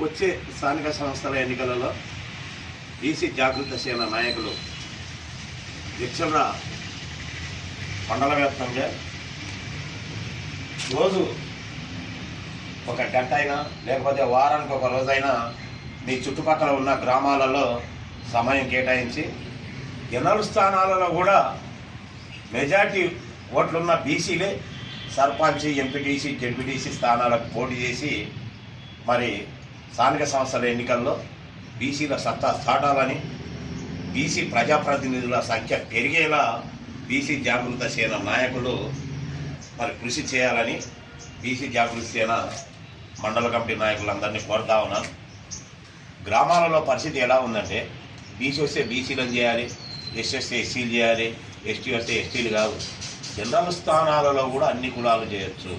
వచ్చే స్థానిక సంస్థల ఎన్నికలలో బీసీ జాగృత సేన నాయకులు విచ్చల మండల వ్యాప్తంగా రోజు ఒక గంట అయినా లేకపోతే వారానికి ఒక రోజైనా మీ చుట్టుపక్కల ఉన్న గ్రామాలలో సమయం కేటాయించి జనరల్ స్థానాలలో కూడా మెజార్టీ ఓట్లున్న బీసీలే సర్పంచ్ ఎంపీటీసీ జెడ్పీటీసీ స్థానాలకు పోటీ చేసి మరి స్థానిక సంస్థల ఎన్నికల్లో బీసీల సత్తా చాటాలని బీసీ ప్రజాప్రతినిధుల సంఖ్య పెరిగేలా బీసీ జాగృత సేన నాయకులు మరి కృషి చేయాలని బీసీ జాగృత సేన మండల కమిటీ నాయకులందరినీ కోరుతా ఉన్నాను. గ్రామాలలో పరిస్థితి ఎలా ఉందంటే బీసీ వస్తే బీసీలను చేయాలి ఎస్సీ వస్తే ఎస్సీలు చేయాలి ఎస్టీ వస్తే ఎస్టీలు కాదు. జనరల్ స్థానాలలో కూడా అన్ని కులాలు చేయొచ్చు.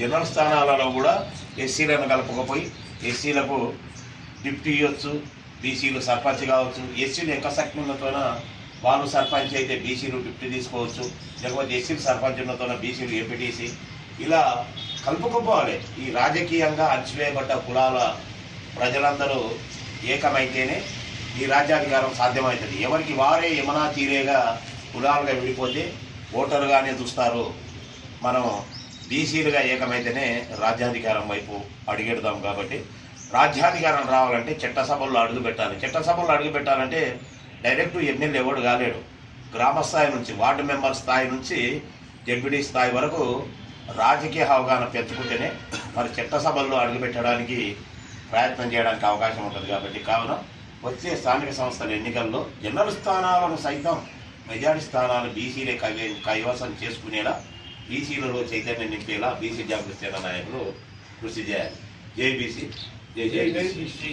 జనరల్ స్థానాలలో కూడా ఎస్సీలను కలపకపోయి ఎస్సీలకు డిప్యూటీ ఇవ్వచ్చు బీసీలు సర్పంచ్ కావచ్చు ఎస్సీలు ఎంత శక్తి ఉన్నతోన వాళ్ళు సర్పంచ్ అయితే బీసీలు డిప్యూటీ తీసుకోవచ్చు లేకపోతే ఎస్సీలు సర్పంచ్ ఉన్నతోన బీసీలు ఎంపీటీసీ ఇలా కలుపుకుపోవాలి. ఈ రాజకీయంగా అణచివేయబడ్డ కులాల ప్రజలందరూ ఏకమైతేనే ఈ రాజ్యాధికారం సాధ్యమవుతుంది. ఎవరికి వారే యమనా తీరేగా కులాలుగా విడిపోతే ఓటరుగానే చూస్తారు మనం బీసీలుగా ఏకమైతేనే రాజ్యాధికారం వైపు అడుగెడదాం కాబట్టి రాజ్యాధికారం రావాలంటే చట్టసభల్లో అడుగు పెట్టాలి. చట్టసభల్లో అడుగు పెట్టాలంటే డైరెక్ట్ ఎమ్మెల్యే ఎవడు కాలేడు. గ్రామ స్థాయి నుంచి వార్డు మెంబర్ స్థాయి నుంచి డెప్యూటీ స్థాయి వరకు రాజకీయ అవగాహన పెంచుకుంటేనే మరి చట్టసభల్లో అడుగుపెట్టడానికి ప్రయత్నం చేయడానికి అవకాశం ఉంటుంది కాబట్టి కావున వచ్చే స్థానిక సంస్థల ఎన్నికల్లో జనరల్ స్థానాలను సైతం మెజారిటీ స్థానాలు బీసీలే కై కైవసం చేసుకునేలా బీసీలలో చైతన్యం నింపేలా బీసీ జాగృతి సేన నాయకులు కృషి చేయాలి జై బీసీ జై జై బీసీ